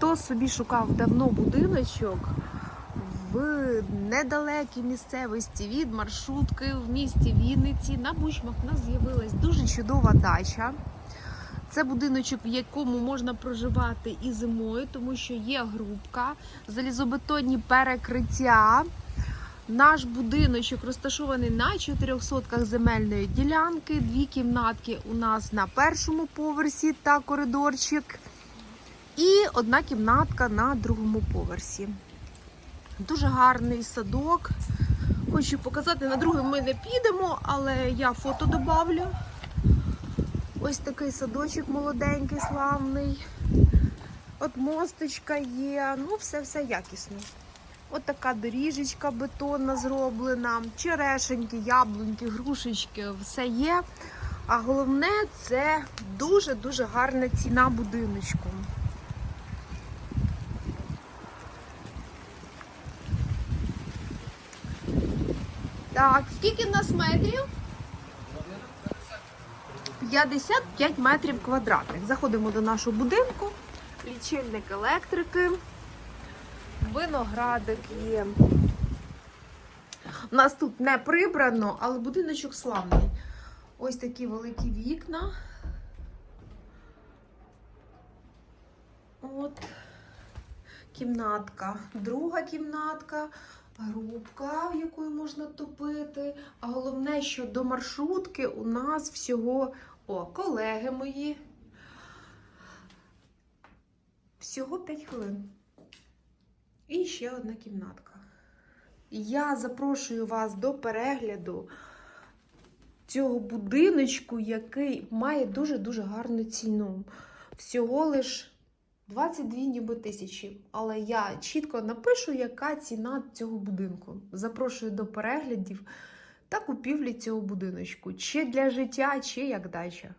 Хто собі шукав давно будиночок в недалекій місцевості від маршрутки в місті Вінниці на Бучмах у нас з'явилась дуже чудова дача. Це будиночок, в якому можна проживати і зимою, тому що є грубка, залізобетонні перекриття. Наш будиночок розташований на 4 сотках земельної ділянки. Дві кімнатки у нас на першому поверсі та коридорчик. І одна кімнатка на другому поверсі. Дуже гарний садок. Хочу показати, на другий ми не підемо, але я фото добавлю. Ось такий садочок молоденький, славний. От мосточка є, ну все-все якісно. От така доріжечка бетонна зроблена, черешеньки, яблуньки, грушечки, все є. А головне це дуже-дуже гарна ціна будиночку. Так, скільки в нас метрів? 55 метрів квадратних. Заходимо до нашого будинку. Лічильник електрики. Виноградик є. У нас тут не прибрано, але будиночок славний. Ось такі великі вікна. От кімнатка, друга кімнатка, грубка, в якої можна топити. А головне, що до маршрутки у нас всього, о, колеги мої. Всього 5 хвилин. І ще одна кімнатка. Я запрошую вас до перегляду цього будиночку, який має дуже-дуже гарну ціну. Всього лиш 22 ніби тисячі. Але я чітко напишу, яка ціна цього будинку. Запрошую до переглядів та купівлі цього будиночку. Чи для життя, чи як дача.